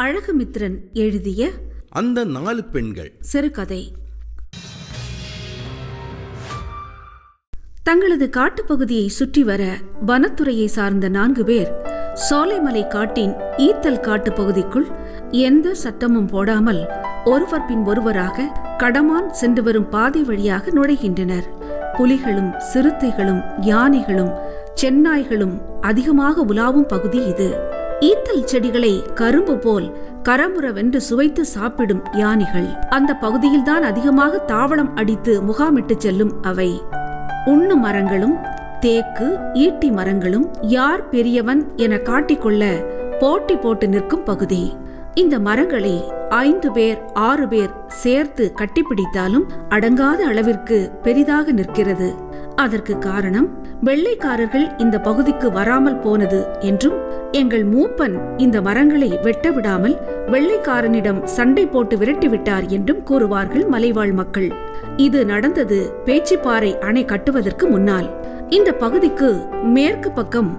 அழகுமித்ரன் எழுதிய அந்த நாலு பெண்கள். சிறுகதை. தங்களது காட்டுப்பகுதியை சுற்றி வர வனத்துறையை சார்ந்த நான்கு பேர் சோலைமலை காட்டின் ஈத்தல் காட்டு பகுதிக்குள் எந்த சட்டமும் போடாமல் ஒருவர் பின் ஒருவராக கடமான் சென்று வரும் பாதை வழியாக நுழைகின்றனர். புலிகளும் சிறுத்தைகளும் யானைகளும் சென்னாய்களும் அதிகமாக உலாவும் பகுதி இது. ஈத்தல் செடிகளை கரும்பு போல் கரமுறவென்று சுவைத்து சாப்பிடும் யானைகள். அந்த பகுதியில்தான் அதிகமாக தாவளம் அடித்து முகாமிட்டு செல்லும் அவை. உண்ணு மரங்களும் தேக்கு ஈட்டி மரங்களும் யார் பெரியவன் என காட்டிக்கொள்ள போட்டி போட்டு நிற்கும் பகுதி. இந்த மரங்களை ஐந்து பேர் ஆறு பேர் சேர்த்து கட்டிப்பிடித்தாலும் அடங்காத அளவிற்கு பெரிதாக நிற்கிறது. அதற்கு காரணம் வெள்ளைக்காரர்கள் இந்த பகுதிக்கு வராமல் போனது என்றும் எங்கள் மூப்பன் இந்த மரங்களை வெட்ட விடாமல் வெள்ளைக்காரனிடம் சண்டை போட்டு விரட்டிவிட்டார் என்றும் கூறுவார்கள் மலைவாழ் மக்கள். இது நடந்தது பேச்சிப்பாறை அணை கட்டுவதற்கு முன்னால். இந்த பகுதிக்கு மேற்கு பக்கம்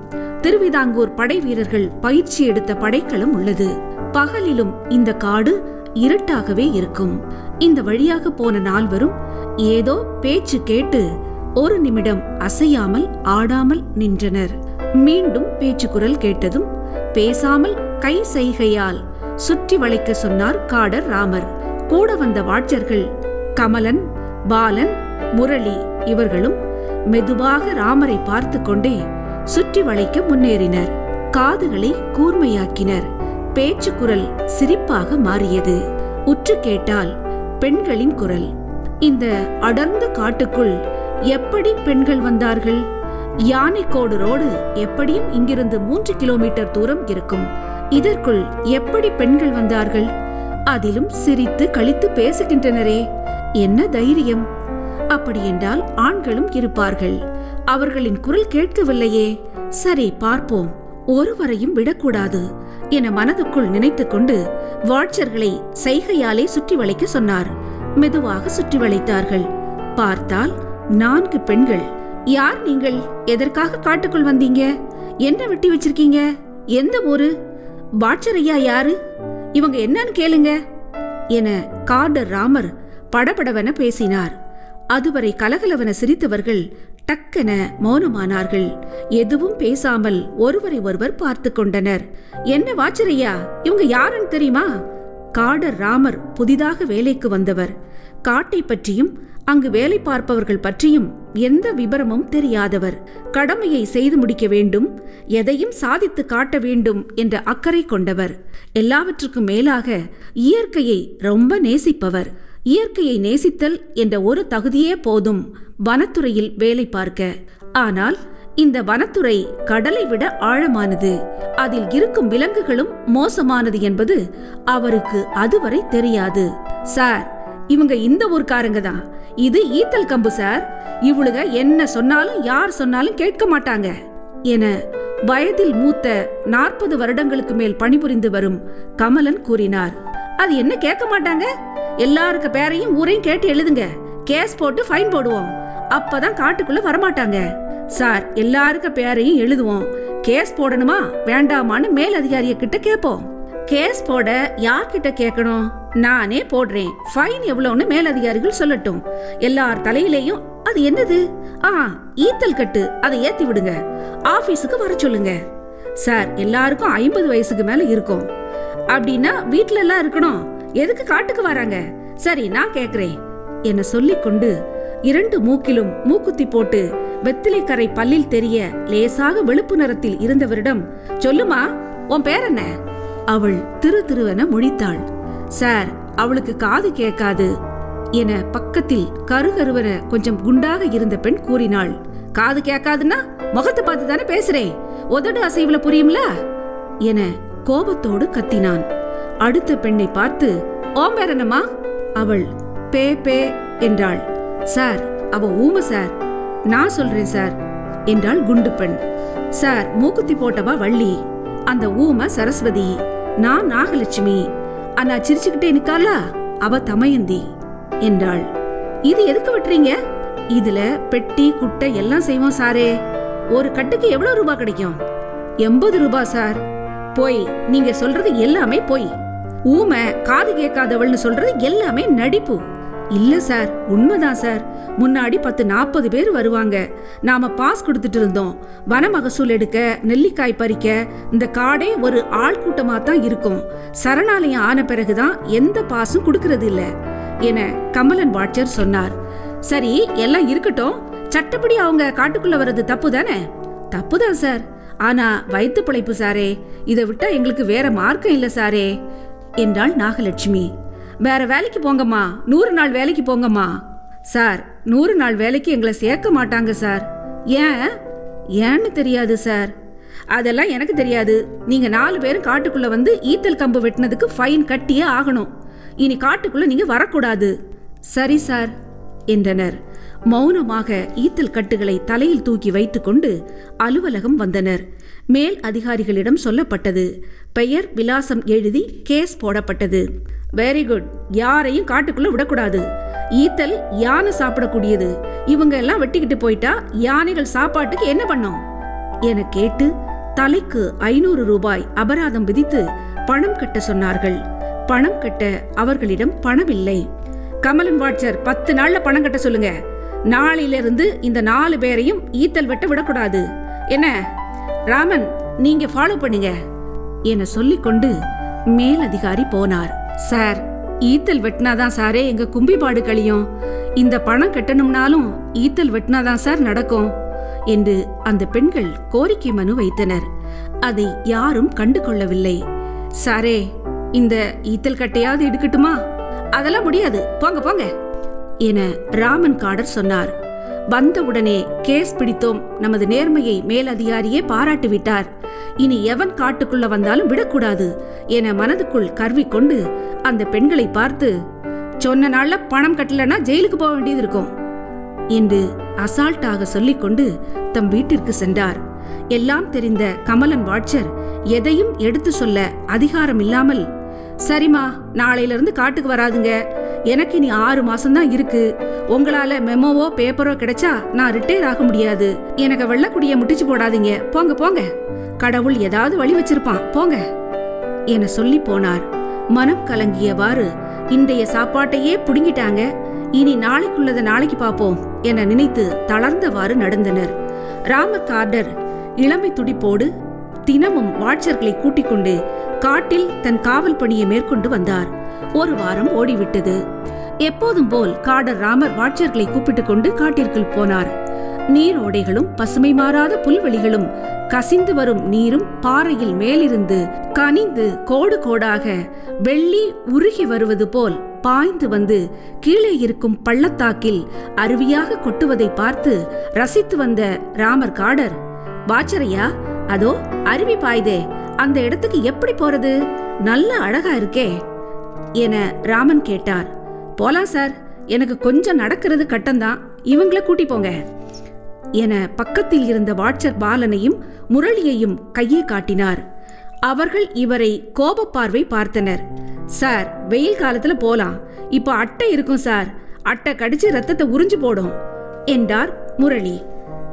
திருவிதாங்கூர் படை வீரர்கள் பயிற்சி எடுத்த படைக்களம் உள்ளது. பகலிலும் இந்த காடு இருட்டாகவே இருக்கும். இந்த வழியாக போன நால்வரும் ஏதோ பேச்சு கேட்டு ஒரு நிமிடம் அசையாமல் ஆடாமல் நின்றனர். மீண்டும் பேச்சு குரல் கேட்டதும் பேசாமல் கை செய்கையால் சுற்றி வளைக்க சொன்னார் காடர் ராமர். கூட வந்த வாட்சர்கள் கமலன் பாலன் முரளி இவர்களும் மெதுவாக ராமரை பார்த்து கொண்டே சுற்றி வளைக்க முன்னேறினர். காதுகளை கூர்மையாக்கினர். பேச்சு குரல் சிரிப்பாக மாறியது. உற்று கேட்டால் பெண்களின் குரல். இந்த அடர்ந்த காட்டுக்குள் எப்படி பெண்கள் வந்தார்கள்? யானைக்கோடு ரோடு எப்படியும் இங்கிருந்து மூன்று கிலோமீட்டர் தூரம் இருக்கும். இதற்குள் எப்படி பெண்கள் வந்தார்கள்? அதிலும் சிரித்து கழித்து பேசுகின்றனரே என்ன தைரியம்? அப்படியென்றால் ஆண்களும் இருப்பார்கள். அவர்களின் குரல் கேட்கவில்லையே. சரி பார்ப்போம். ஒருவரையும் விடக்கூடாது என மனதுக்குள் நினைத்துக்கொண்டு வாட்சர்களை சைகையாலே சுற்றி வளைக்க சொன்னார். மெதுவாக சுற்றி வளைத்தார்கள் பார்த்தால் நான்கு பெண்கள். யார் நீங்கள்? எதற்காக காட்டுக்குள் வந்தீங்க? என்ன வெட்டி வச்சிருக்கீங்க? எந்த ஊரு? பாட்சரையா யாரு? இவங்க என்னன்னு கேளுங்க. என கார்டர் ராமர் படபடவென பேசினார். அதுவரை கலகலவென சிரித்தவர்கள் டக்கென மௌனமானார்கள். எதுவும் பேசாமல் ஒருவரை ஒருவர் பார்த்து கொண்டனர். என்ன வாச்சரையா இவங்க யாருன்னு தெரியுமா? காடர் ராமர் புதிதாக வேலைக்கு வந்தவர். காட்டை பற்றியும் அங்கு வேலை பார்ப்பவர்கள் பற்றியும் எந்த விபரமும் தெரியாதவர். கடமையை செய்து முடிக்க வேண்டும் எதையும் சாதித்து காட்ட வேண்டும் என்ற அக்கறை கொண்டவர். எல்லாவற்றுக்கும் மேலாக இயற்கையை ரொம்ப நேசிப்பவர். இயற்கையை நேசித்தல் என்ற ஒரு தகுதியே போதும் வனத்துறையில் வேலை பார்க்க. ஆனால் இந்த வனத்துறை கடலை விட ஆழமானது. அதில் இருக்கும் விலங்குகளும் மோசமானது என்பது அவருக்கு அதுவரை தெரியாது. சார் இவங்க இந்த ஊர்க்காரங்க தான். இது ஈத்தல் கம்பு சார். இவளுக என்ன சொன்னாலும் யார் சொன்னாலும் கேட்க மாட்டாங்க. என வயதில் மூத்த நாற்பது வருடங்களுக்கு மேல் பணிபுரிந்து வரும் கமலன் கூறினார். அது என்ன கேட்க மாட்டாங்க? எல்லாருக்கு பேரையும் ஊரையும் கேட்டு எழுதுங்க. கேஸ் போட்டு ஃபைன் போடுவோம். அப்பதான் காட்டுக்குள்ள வரமாட்டாங்க. சார் எல்லாருக்க பேரையும் எழுதுவோம். கேஸ் போடணுமா? வேண்டாமான்னு மேல் அதிகாரிய கிட்ட கேட்போம். கேஸ் போட யார்கிட்ட கேட்கணும்? நானே போடுறேன். ஃபைன் எவ்வளோன்னு மேலதிகாரிகள் சொல்லட்டும். எல்லார் தலையிலேயும் அது என்னது? ஆ ஈத்தல் கட்டு. அதை ஏத்தி விடுங்க. ஆபீஸுக்கு வர சொல்லுங்க. சார் எல்லாருக்கும் ஐம்பது வயசுக்கு மேல இருக்கும். அப்படின்னா வீட்ல எல்லாம் இருக்கணும். எதுக்கு காட்டுக்கு வராங்க? சரி நான் கேக்குறேன் என்ன சொல்லிக்கொண்டு இரண்டு மூக்கிலும் மூக்குத்தி போட்டு வெத்திலைக்கரை பல்லில் தெரிய லேசாக வெளுப்பு நிறத்தில் இருந்தவரிடம் சொல்லுமா உன் பேர் என்ன? அவள் திரு திருவென முழித்தாள். சார் அவளுக்கு காது கேட்காது என பக்கத்தில் கருகருவன கொஞ்சம் குண்டாக இருந்த பெண் கூறினாள். காது கேட்காதுன்னா முகத்தை பார்த்து தானே பேசுறேன் உதடு அசைவுல புரியும்ல? என கோபத்தோடு கத்தினான். அடுத்த பெண்ணை பார்த்து ஓம்பேரனம்மா அவள் பே பே என்றாள். சார் அவ ஊம சார். நான் சொல்றேன் சார் என்றாள் குண்டு பெண். சார் மூக்குத்தி போட்டவா வள்ளி. அந்த ஊம சரஸ்வதி. நான் நாகலட்சுமி. அண்ணா சிரிச்சுக்கிட்டே நிக்காளா? அவ தமயந்தி என்றாள். இது எதுக்கு வெட்டுறீங்க? இதுல பெட்டி குட்டை எல்லாம் செய்வோம் சாரே. ஒரு கட்டுக்கு எவ்வளவு ரூபாய் கிடைக்கும்? எண்பது ரூபாய் சார். போய் நீங்க சொல்றது எல்லாமே போய். ஊமை காது கேட்காதவள்னு சொல்றது எல்லாமே நடிப்பு. இல்ல சார் உண்மைதான் சார். முன்னாடி பத்து நாற்பது பேர் வருவாங்க. நாம பாஸ் கொடுத்துட்டு இருந்தோம். வன மகசூல் எடுக்க நெல்லிக்காய் பறிக்க இந்த காடே ஒரு ஆள்கூட்டமா தான் இருக்கும். சரணாலயம் ஆன பிறகுதான் எந்த பாஸும் கொடுக்கறது இல்ல என கமலன் வாட்சர் சொன்னார். சரி எல்லாம் இருக்கட்டும். சட்டப்படி அவங்க காட்டுக்குள்ள வர்றது தப்பு தானே? தப்பு தான் சார். ஆனா வயிற்று பிழைப்பு சாரே. இதை விட்டா எங்களுக்கு வேற மார்க்கம் இல்லை சாரே என்றாள் நாகலட்சுமி. வேற வேலைக்கு போங்கம்மா. நூறு நாள் வேலைக்கு போங்கம்மா. சார் நூறு நாள் வேலைக்கு எங்களை சேர்க்க மாட்டாங்க சார். ஏன்? ஏன்னு தெரியாது சார். அதெல்லாம் எனக்கு தெரியாது. நீங்க நாலு பேரும் காட்டுக்குள்ள வந்து ஈத்தல் கம்பு வெட்டினதுக்கு ஃபைன் கட்டியே ஆகணும். இனி காட்டுக்குள்ள நீங்க வரக்கூடாது. சரி சார் என்றனர். மௌனமாக ஈத்தல் கட்டுகளை தலையில் தூக்கி வைத்துக்கொண்டு அலுவலகம் வந்தனர். மேல் அதிகாரிகளிடம் சொல்லப்பட்டது பெயர் விலாசம் எழுதி கேஸ் போடப்பட்டது. வெரி குட் யாரையும் காட்டுக்குள்ள விடக்கூடாது. ஈத்தல் யானை சாப்பிடக்கூடியது. இவங்க எல்லாம் வெட்டிக்கிட்டு போயிட்டா யானைகள் சாப்பாட்டுக்கு என்ன பண்ணும்? என கேட்டு தலைக்கு ஐநூறு ரூபாய் அபராதம் விதித்து பணம் கட்ட சொன்னார்கள். பணம் கட்ட அவர்களிடம் பணம் இல்லை கமலன் வாட்சர் பத்து நாள்ல பணம் கட்ட சொல்லுங்க. நாளையிலிருந்து இந்த நாலு பேரையும் ஈத்தல் வெட்ட விடக்கூடாது. என்ன? ராமன் நீங்க ஃபாலோ பண்ணுங்க. என சொல்லிக்கொண்டு மேலதிகாரி போனார். சார் ஈத்தல் வெட்டினாதான் சாரே எங்க கும்பிபாடு கழியும். இந்த பணம் கட்டணும்னாலும் ஈத்தல் வெட்டினாதான் சார் நடக்கும் என்று அந்த பெண்கள் கோரிக்கை மனு வைத்தனர். அதை யாரும் கண்டு கொள்ளவில்லை சாரே இந்த ஈத்தல் கட்டையாவது எடுக்கட்டுமா அதெல்லாம் முடியாது. போங்க போங்க என ராமன் காடர் சொன்னார். வந்தவுடனே கேஸ் பிடித்தோம். நமது நேர்மையை மேலதிகாரியே பாராட்டிவிட்டார். இனி எவன் காட்டுக்குள்ள வந்தாலும் விடக்கூடாது என மனதுக்குள் கர்விக்கொண்டு அந்த பெண்களை பார்த்து சொன்ன நாள்ல பணம் கட்டலனா ஜெயிலுக்கு போக வேண்டியது இருக்கும் என்று அசால்ட்டாக சொல்லிக்கொண்டு தம் வீட்டிற்கு சென்றார். எல்லாம் தெரிந்த கமலன் வாட்சர் எதையும் எடுத்து சொல்ல அதிகாரம் இல்லாமல் சரிம்மா நாளையிலிருந்து காட்டுக்கு வராதுங்க. எனக்கு இனி ஆறு மாசம்தான் இருக்கு. உங்களால மெமோவோ பேப்பரோ கிடைச்சா நான் ரிட்டையர் ஆக முடியாது. எனக்கு வெள்ளக்குடிய முட்டிச்சு போடாதீங்க. போங்க போங்க. கடவுள் ஏதாவது வழி வச்சிருப்பான். போங்க. என சொல்லி போனார். மனம் கலங்கியவாறு இன்றைய சாப்பாட்டையே புடுங்கிட்டாங்க. இனி நாளைக்குள்ளத நாளைக்கு பாப்போம் என நினைத்து தளர்ந்தவாறு நடந்தனர். ராம கார்டர் இளமை துடிப்போடு தினமும் வாட்சர்களை கூட்டிக் கொண்டு காட்டில் தன் காவல் பணியை மேற்கொண்டு வந்தார். ஒரு வாரம் ஓடிவிட்டது. எப்போதும் போல் காடர் ராமர் வாட்சர்களை கூப்பிட்டுக் கொண்டு காட்டிற்குள் போனார். நீரோடைகளும் பசுமை மாறாத புல்வெளிகளும் கசிந்து வரும் நீரும் பாறையில் மேலிருந்து கனிந்து கோடு கோடாக வெள்ளி உருகி வருவது போல் பாய்ந்து வந்து கீழே இருக்கும் பள்ளத்தாக்கில் அருவியாக கொட்டுவதை பார்த்து ரசித்து வந்த ராமர் காடர் வாச்சரையா அதோ அருவி பாய்தே அந்த இடத்துக்கு எப்படி போறது? நல்ல அழகா இருக்கே என ராமன் கேட்டார். போலாம் சார். எனக்கு கொஞ்சம் நடக்கிறது கட்டம்தான். இவங்கள கூட்டி போங்க என பக்கத்தில் இருந்த வாட்சர் பாலனையும் முரளியையும் கையை காட்டினார். அவர்கள் இவரை கோபப்பார்வை பார்த்தனர். சார் வெயில் காலத்துல போலாம். இப்போ அட்டை இருக்கும் சார். அட்டை கடிச்சு ரத்தத்தை உறிஞ்சு போடும் என்றார் முரளி.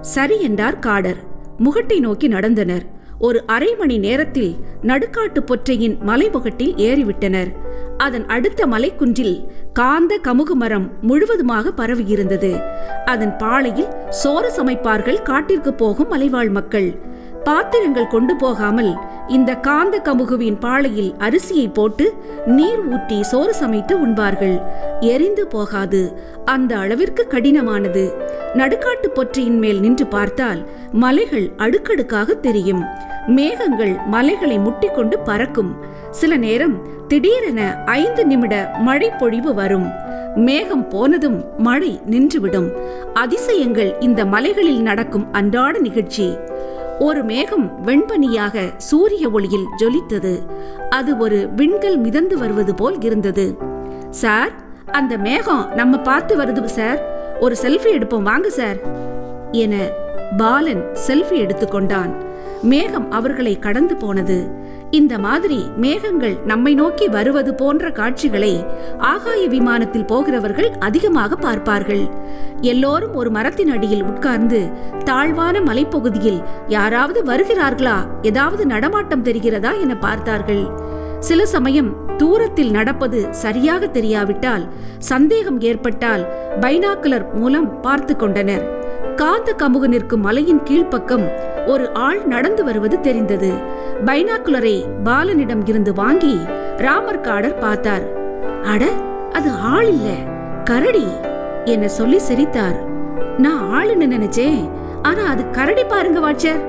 சரி என்றார் காடர். முகட்டை நோக்கி நடந்தனர். ஒரு அரை மணி நேரத்தில் நடுக்காட்டு பொற்றையின் மலைமுகட்டில் ஏறிவிட்டனர். அதன் அடுத்த மலைக்குன்றில் காந்த கமுகு மரம் முழுவதுமாக பரவியிருந்தது. அதன் பாளையில் சோறு சமைப்பார்கள் காட்டிற்கு போகும் மலைவாழ் மக்கள். பாத்திரங்கள் கொண்டு போகாமல் இந்த காந்த கமுகுவின் பாளையில் அரிசியை போட்டு நீர் ஊற்றி சோறு சமைத்து உண்பார்கள். எரிந்து போகாது. அந்த அளவிற்கு கடினமானது. நடுக்காட்டு பொற்றியின் மேல் நின்று பார்த்தால் மலைகள் அடுக்கடுக்காக தெரியும். மேகங்கள் மலைகளை முட்டிக்கொண்டு பறக்கும். சில நேரம் திடீரென ஐந்து நிமிட மழை பொழிவு வரும். மேகம் போனதும் மழை நின்றுவிடும். அதிசயங்கள் இந்த மலைகளில் நடக்கும் அன்றாட நிகழ்ச்சி. ஒரு மேகம் வெண்பனியாக சூரிய ஒளியில் ஜொலித்தது. அது ஒரு விண்கல் மிதந்து வருவது போல் இருந்தது. சார் அந்த மேகம் நம்ம பார்த்து வருது சார். ஒரு செல்ஃபி எடுப்போம். வாங்க சார். என பாலன் செல்ஃபி எடுத்துக்கொண்டான் மேகம் அவர்களை கடந்து போனது. இந்த மாதிரி மேகங்கள் நம்மை நோக்கி வருவது போன்ற காட்சிகளை ஆகாய விமானத்தில் போகிறவர்கள் அதிகமாக பார்ப்பார்கள். எல்லோரும் ஒரு மரத்தின் அடியில் உட்கார்ந்து தாழ்வான மலைப்பகுதியில் யாராவது வருகிறார்களா? ஏதாவது நடமாட்டம் தெரிகிறதா என பார்த்தார்கள். சில சமயம் தூரத்தில் நடப்பது சரியாக தெரியாவிட்டால் சந்தேகம் ஏற்பட்டால் பைனாக்குலர் மூலம் பார்த்து கொண்டனர். காத்த கமுக நிற்கும் மலையின் கீழ்ப்பக்கம் ஒரு ஆள் நடந்து வருவது தெரிந்தது. பைனாக்குலரை பாலனிடம் இருந்து வாங்கி ராமர் காடர் பார்த்தார். அட அது ஆள் இல்ல கரடி என்ன சொல்லி சிரித்தார். நான் ஆளுன்னு நினைச்சேன்? ஆனா அது கரடி பாருங்க வாட்சர்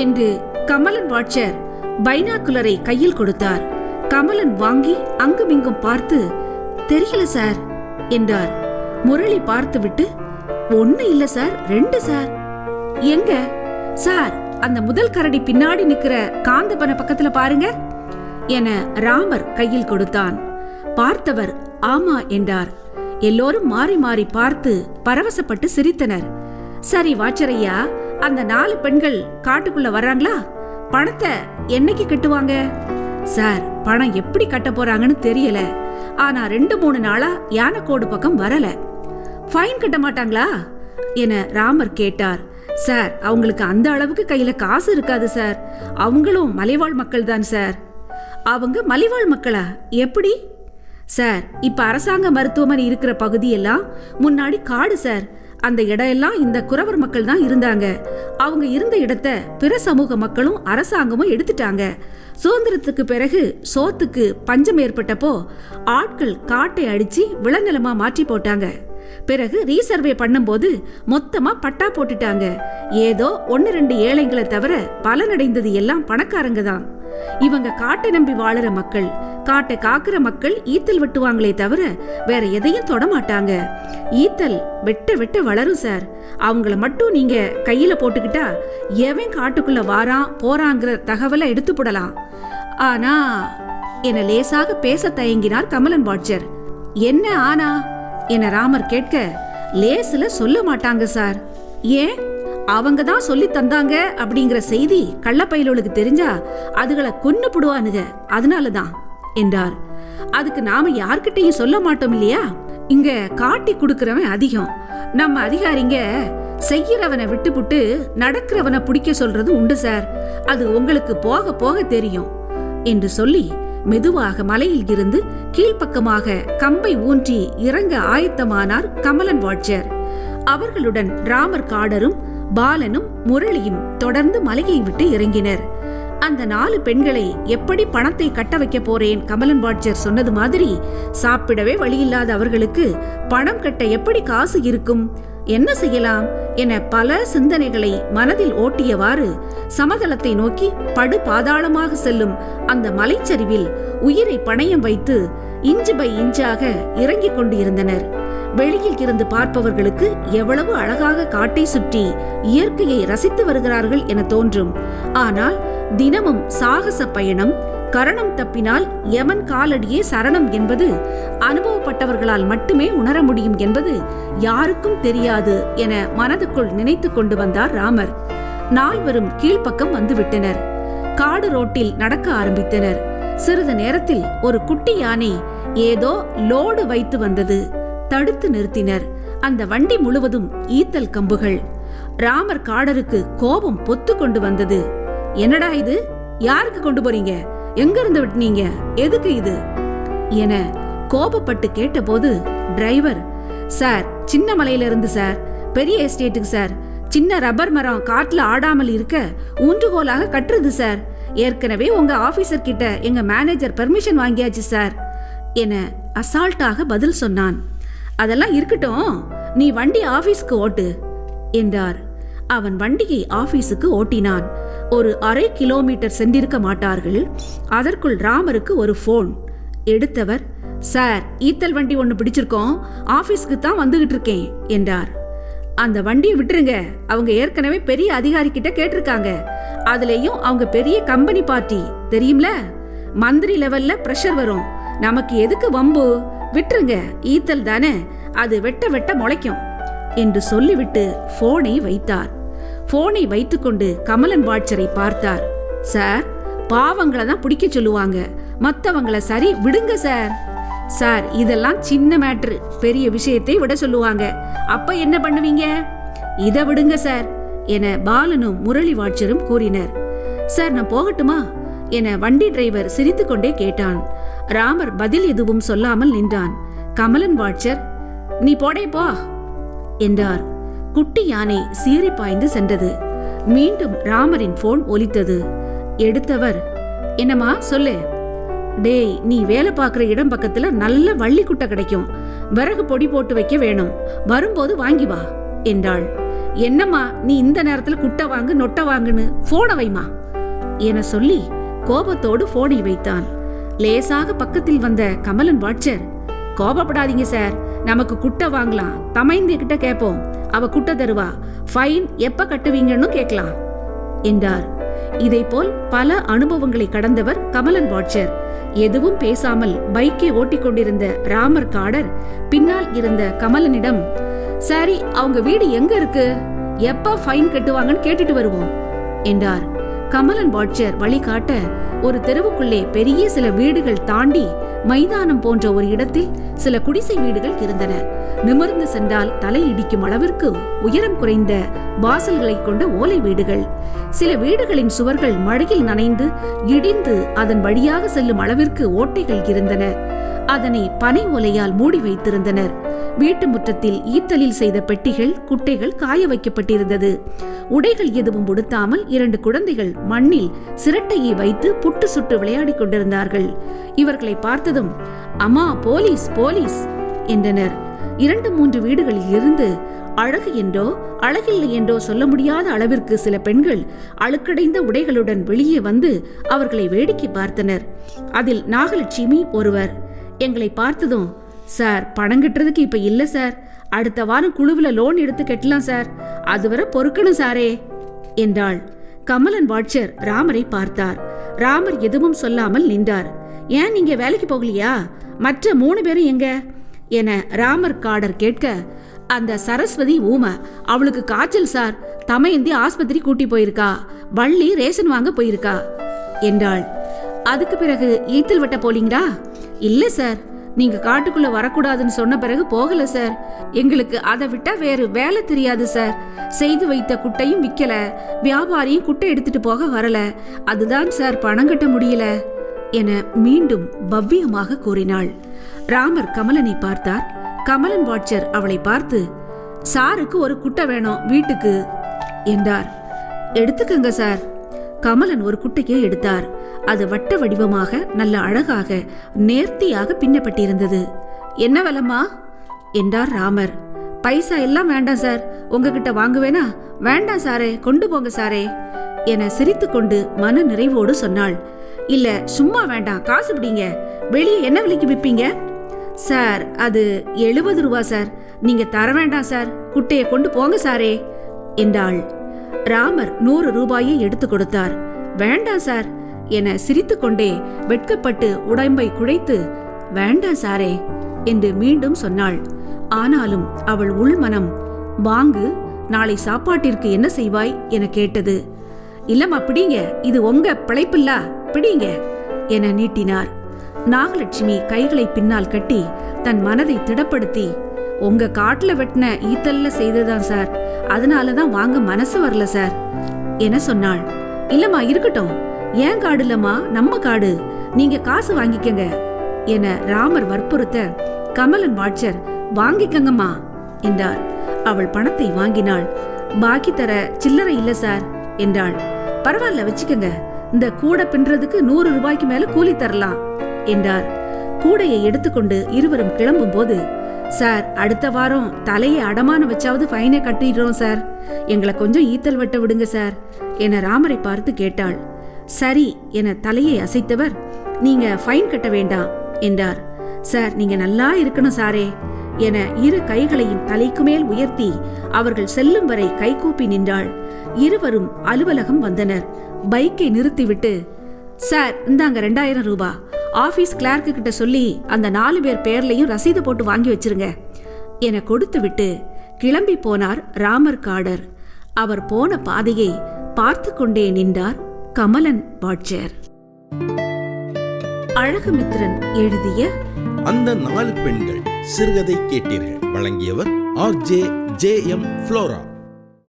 என்று கமலன் வாட்சர் பைனாக்குலரை கையில் கொடுத்தார். கமலன் வாங்கி அங்குமிங்கும் பார்த்து தெரியல சார் என்றார். முரளி பார்த்துவிட்டு ஒண்ணு இல்ல சார் ரெண்டு சார் எங்க? சார் அந்த முதல் கரடி பின்னாடி நிக்கிற காந்தபன பக்கத்துல பாருங்க. என ராமர் கையில் கொடுத்தான். பார்த்தவர் ஆமா என்றார். எல்லோரும் மாறி மாறி பார்த்து பரவசப்பட்டு சிரித்தனர். சரி வாச்சரையா அந்த நாலு பெண்கள் காட்டுக்குள்ள வர்றாங்களா? பணத்தை என்னைக்கு கட்டுவாங்க? சார் பணம் எப்படி கட்ட போறாங்கன்னு தெரியல. ஆனா ரெண்டு மூணு நாளா யானைக்கோடு பக்கம் வரல. ஃபைன் கட்ட மாட்டாங்களா? என ராமர் கேட்டார். சார் அவங்களுக்கு அந்த அளவுக்கு கையில காசு இருக்காது சார். அவங்களும் மலைவாழ் மக்கள் தான் சார். அவங்க மலைவாழ் மக்களா? எப்படி? சார் இப்ப அரசாங்க மருத்துவமனை இருக்கிற பகுதியெல்லாம் முன்னாடி காடு சார். அந்த இடம் எல்லாம் இந்த குறவர் மக்கள் தான் இருந்தாங்க. அவங்க இருந்த இடத்த பிற சமூக மக்களும் அரசாங்கமும் எடுத்துட்டாங்க. சுதந்திரத்துக்கு பிறகு சோத்துக்கு பஞ்சம் ஏற்பட்டப்போ ஆட்கள் காட்டை அடிச்சு விளநிலமா மாற்றி போட்டாங்க. பிறகு ரீசர்வே பண்ணும்போது மொத்தமா பட்டா போட்டுட்டாங்க. ஏதோ ஒன்னு ரெண்டு ஏழைங்களை தவிர பலனடைந்தது எல்லாம் பணக்காரங்க தான். இவங்க காட்டை நம்பி வாழுற மக்கள் காட்டை காக்குற மக்கள் ஈத்தல் வெட்டுவாங்களே தவிர வேற எதையும் தொட மாட்டாங்க. ஈத்தல் வெட்ட வெட்ட வளரும் சார் அவங்கள மட்டும் நீங்க கையில போட்டுக்கிட்டா எவன் காட்டுக்குள்ள வாரான் போறாங்கிற தகவலை எடுத்து போடலாம். ஆனா என லேசாக பேச தயங்கினார் கமலன் வாட்சர் என்ன ஆனா? என ராமர் கேட்க லேசுல சொல்ல மாட்டாங்க சார். ஏன்? அவங்க தான் சொல்லி தந்தாங்க அப்படிங்கிற செய்தி கள்ளப்பயிலுக்கு தெரிஞ்சா அதுகளை கொன்னு புடுவானுங்க அதனால தான் என்றார். அதுக்கு நாம யார்கிட்டையும் சொல்ல மாட்டோம் இல்லையா? இங்க காட்டி கொடுக்கறவன் அதிகம். நம்ம அதிகாரிங்க செய்யறவனை விட்டுப்புட்டு நடக்கிறவனை பிடிக்க சொல்றது உண்டு சார். அது உங்களுக்கு போக போக தெரியும் என்று சொல்லி மெதுவாக மலையில் இருந்து கீழ்ப்பக்கமாக கம்பை ஊன்றி இறங்க ஆயத்தமானார் கமலன் வாட்சர் அவர்களுடன் ராமர் காடரும் பாலனும் முரளியும் தொடர்ந்து மலையை விட்டு இறங்கினர். அந்த நாலு பெண்களை எப்படி பணத்தை கட்ட வைக்க போறேன்? கமலன் வாட்சர் சொன்னது மாதிரி சாப்பிடவே வழியில்லாத அவர்களுக்கு பணம் கட்ட எப்படி காசு இருக்கும்? என்ன செய்யலாம் என பல சிந்தனைகளை மனதில் ஓட்டியவாறு சமதளத்தை நோக்கி படு பாதாளமாக செல்லும் அந்த மலைச்சரிவில் உயிரை பணயம் வைத்து இஞ்சு பை இஞ்சாக இறங்கிக் கொண்டிருந்தனர். வெளியில் இருந்து பார்ப்பவர்களுக்கு எவ்வளவு அழகாக காட்டை சுற்றி இயற்கையை ரசித்து வருகிறார்கள் என தோன்றும். ஆனால் தினமும் சாகச பயணம் கரணம் தப்பினால் யமன் காலடியே சரணம் என்பது அனுபவப்பட்டவர்களால் மட்டுமே உணர முடியும் என்பது யாருக்கும் தெரியாது என மனதுக்குள் நினைத்து கொண்டு வந்தார் ராமர். நால்வரும் கீழ்ப்பக்கம் வந்துவிட்டனர். காடு ரோட்டில் நடக்க ஆரம்பித்தனர். சிறிது நேரத்தில் ஒரு குட்டி யானை ஏதோ லோடு வைத்து வந்தது. தடுத்து நிறுத்தினர். அந்த வண்டி முழுவதும் ஈத்தல் கம்புகள். ராமர் காடருக்கு கோபம் பொத்து கொண்டு வந்தது. என்னடா இது? யாருக்கு கொண்டு போறீங்க? எங்க இருந்து விட்டுனீங்க எதுக்கு இது? என கோபப்பட்டு கேட்டபோது டிரைவர் சார் சின்ன மலையில இருந்து சார். பெரிய எஸ்டேட்டுக்கு சார். சின்ன ரப்பர் மரம் காட்டுல ஆடாமல் இருக்க ஊன்றுகோலாக கட்டுறது சார். ஏற்கனவே உங்க ஆபீசர் கிட்ட எங்க மேனேஜர் பெர்மிஷன் வாங்கியாச்சு சார். என அசால்ட்டாக பதில் சொன்னான். அதெல்லாம் இருக்கட்டும். நீ வண்டி ஆபீஸ்க்கு ஓட்டு என்றார். அவன் வண்டியை ஆபீஸுக்கு ஓட்டினான். ஒரு அரை கிலோமீட்டர் சென்றிருக்க மாட்டார்கள். அதற்குள் ராமருக்கு ஒரு ஃபோன் எடுத்தவர் சார் ஈத்தல் வண்டி ஒன்று பிடிச்சிருக்கோம். ஆபீஸ்க்கு தான் வந்துகிட்டு இருக்கேன் என்றார். அந்த வண்டியை விட்டுருங்க. அவங்க ஏற்கனவே பெரிய அதிகாரி கிட்ட கேட்டிருக்காங்க. அதுலேயும் அவங்க பெரிய கம்பெனி பார்ட்டி தெரியும்ல? மந்திரி லெவல்ல ப்ரெஷர் வரும். நமக்கு எதுக்கு வம்பு? விட்டுருங்க. ஈத்தல் தானே. அது வெட்ட வெட்ட முளைக்கும். என்று சொல்லிவிட்டு போனை வைத்தார். போனை வைத்துக்கொண்டு கமலன் வாட்சரை பார்த்தார். சார் பாவங்களை தான் பிடிக்க சொல்லுவாங்க. மற்றவங்கள சரி விடுங்க சார். சார் இதெல்லாம் சின்ன மேட்ரு. பெரிய விஷயத்தை விட சொல்லுவாங்க. அப்ப என்ன பண்ணுவீங்க? இதை விடுங்க சார் என பாலனும் முரளி வாட்சரும் கூறினர். சார் நான் போகட்டுமா? என வண்டி டிரைவர் சிரித்துக்கொண்டே கேட்டான். ராமர் பதில் எதுவும் சொல்லாமல் நின்றான். கமலன் வாட்சர் நீ போடே போ. என்றார். குட்டி யானை சீறி பாய்ந்து சென்றது. மீண்டும் ராமரின் போன் ஒலித்தது. எடுத்தவர் என்னம்மா சொல்லு. டேய் நீ வேலை பார்க்குற இடம் பக்கத்துல நல்ல வள்ளி குட்டை கிடைக்கும். விறகு பொடி போட்டு வைக்க வேணும். வரும்போது வாங்கி வா என்றாள். என்னம்மா நீ இந்த நேரத்துல குட்டை வாங்கு நொட்டை வாங்குன்னு போனை வைமா என சொல்லி கோபத்தோடு போனை வைத்தான். லேசாக பக்கத்தில் வந்த கமலன் வாட்சர் கோபப்படாதீங்க சார். நமக்கு குட்டை வாங்கலாம். தமைந்து கிட்ட கேட்போம் அவ குட்டை தருவா. ஃபைன் எப்ப கட்டுவீங்கன்னு கேட்கலாம். என்றார். இதைப்போல் பல அனுபவங்களை கடந்தவர் கமலன் வாட்சர். எதுவும் பேசாமல் பைக்கை ஓட்டிக் கொண்டிருந்த ராமர் காடர் பின்னால் இருந்த கமலனிடம் சரி அவங்க வீடு எங்க இருக்கு? எப்ப ஃபைன் கட்டுவாங்கன்னு கேட்டுட்டு வருவோம். என்றார். கமலன் வாட்சியர் வழிகாட்ட ஒரு தெருவுக்குள்ளே பெரிய சில வீடுகள் தாண்டி மைதானம் போன்ற ஒரு இடத்தில் சில குடிசை வீடுகள் இருந்தன. நிமிர்ந்து சென்றால் தலை இடிக்கும் அளவிற்கு உயரம் குறைந்த வாசல்களை கொண்ட ஓலை வீடுகள். சில வீடுகளின் சுவர்கள் மழையில் நனைந்து இடிந்து அதன் வழியாக செல்லும் அளவிற்கு ஓட்டைகள் இருந்தன. அதனை பனை ஓலையால் மூடி வைத்திருந்தனர். வீட்டு முற்றத்தில் ஈத்தலில் செய்த பெட்டிகள் குட்டைகள் காய வைக்கப்பட்டிருந்தது. உடைகள் எதுவும் உடுத்தாமல் இரண்டு குழந்தைகள் மண்ணில் சிரட்டையை வைத்து புட்டு சுட்டு விளையாடிக் கொண்டிருந்தார்கள். இவர்களை பார்த்ததும் அம்மா போலீஸ் போலீஸ் என்றனர். இரண்டு மூன்று வீடுகளில் இருந்து அழகு என்றோ அழகில்லை என்றோ சொல்ல முடியாத அளவிற்கு சில பெண்கள் அழுக்கடைந்த உடைகளுடன் வெளியே வந்து அவர்களை வேடிக்கை பார்த்தனர். அதில் நாகலட்சுமி ஒருவர் எங்களை பார்த்ததும் சார் பணம் கட்டுறதுக்கு இப்ப இல்ல சார். அடுத்த வாரம் குழுவில் லோன் எடுத்து கட்டலாம் சார். அதுவரை பொறுக்கணும் சாரே என்றாள். கமலன் வாட்சர் ராமரை பார்த்தார். ராமர் எதுவும் சொல்லாமல் நின்றார். ஏன் நீங்க வேலைக்கு போகலையா? மற்ற மூணு பேரும் எங்க? என ராமர் காடர் கேட்க அந்த சரஸ்வதி ஊம அவளுக்கு காய்ச்சல் சார். தமையந்தி ஆஸ்பத்திரி கூட்டி போயிருக்கா. வள்ளி ரேஷன் வாங்க போயிருக்கா என்றாள். அதுக்கு பிறகு ஈத்தல் வட்ட போலீங்களா? இல்ல சார். நீங்க காட்டுக்குள்ள வரக்கூடாதுன்னு சொன்ன பிறகு போகல சார். எங்களுக்கு அதை விட்டா வேறு வேலை தெரியாது சார். செய்து வைத்த குட்டையும் விக்கல. வியாபாரியும் குட்டை எடுத்துட்டு போக வரல. அதுதான் சார் பணம் கட்ட முடியல என மீண்டும் பவ்யமாக கூறினாள். ராமர் கமலனை பார்த்தார். கமலன் வாட்சர் அவளை பார்த்து சாருக்கு ஒரு குட்டை வேணும் வீட்டுக்கு என்றார். எடுத்துக்கங்க சார். கமலன் ஒரு குட்டையை எடுத்தார். அது வட்ட வடிவமாக நல்ல அழகாக நேர்த்தியாக பின்னப்பட்டிருந்தது. என்ன விலம்மா என்றார் ராமர். பைசா எல்லாம் வேண்டாம் சார். உங்ககிட்ட வாங்குவேனா? வேண்டாம் சாரே. கொண்டு போங்க சாரே. என சிரித்துக்கொண்டு மன நிறைவோடு சொன்னாள். இல்ல சும்மா வேண்டாம். காசு பிடிங்க. வெளியே என்ன விலைக்கு விற்பீங்க? சார் அது எழுபது ரூபா சார். நீங்க தர வேண்டாம் சார். குட்டையை கொண்டு போங்க சாரே. என்றாள். ராமர் நூறு ரூபாயை எடுத்து கொடுத்தார். வேண்டாம் சார். என சிரித்துக்கொண்டே வெட்கப்பட்டு உடம்பை குழைத்து வேண்டாம் சாரே என்று மீண்டும் சொன்னாள். ஆனாலும் அவள் உள்மனம் வாங்கு நாளை சாப்பாட்டிற்கு என்ன செய்வாய்? என கேட்டது. இல்லம்மா பிடிங்க இது உங்க பிழைப்பில்லா பிடிங்க என நீட்டினார். நாகலட்சுமி கைகளை பின்னால் கட்டி தன் மனதை திடப்படுத்தி உங்க காட்டுல வெட்டின ஈத்தல்ல செய்ததுதான் சார் அதனால தான் வாங்க மனசு வரல சார் என சொன்னாள். இல்லம்மா இருக்கட்டும் ஏன் காடு இல்லம்மா நம்ம காடு. நீங்க காசு வாங்கிக்கங்க. என ராமர் வற்புறுத்த கமலன் வாட்சர் வாங்கிக்கங்கம்மா என்றார் அவள் பணத்தை வாங்கினாள். பாக்கி தர சில்லறை இல்ல சார் என்றாள். பரவாயில்ல வச்சுக்கங்க. இந்த கூடை பின்றதுக்கு நூறு ரூபாய்க்கு மேல கூலி தரலாம் என்றார். கூடையை எடுத்துக்கொண்டு இருவரும் கிளம்பும் போது சார் அடுத்த வாரம் தலையை அடமான வச்சாவது ஃபைனை கட்டிடுறோம் சார். எங்களை கொஞ்சம் ஈத்தல் வெட்ட விடுங்க சார் என ராமரை பார்த்து கேட்டாள். சரி என தலையை அசைத்தவர் நீங்க ஃபைன் கட்ட வேண்டாம் என்றார். சார் நீங்க நல்லா இருக்கணும் சாரே என இரு கைகளையும் தலைக்கு மேல் உயர்த்தி அவர்கள் செல்லும் வரை கைகூப்பி நின்றாள். இருவரும் அலுவலகம் வந்தனர். பைக்கை நிறுத்திவிட்டு சார் இந்தாங்க ரெண்டாயிரம் ரூபா. ஆபீஸ் கிளார்க்கு கிட்ட சொல்லி அந்த நாலு பேர் பேர்லையும் ரசீது போட்டு வாங்கி வச்சிருங்க என கொடுத்துவிட்டு கிளம்பி போனார் ராமர் காடர். அவர் போன பாதையை பார்த்து கொண்டே நின்றார் கமலன் வாட்சியர் அழகுமித்ரன் எழுதிய அந்த நாலு பெண்கள் சிறுகதை கேட்டீர்கள். வழங்கியவர் R J J M Flora.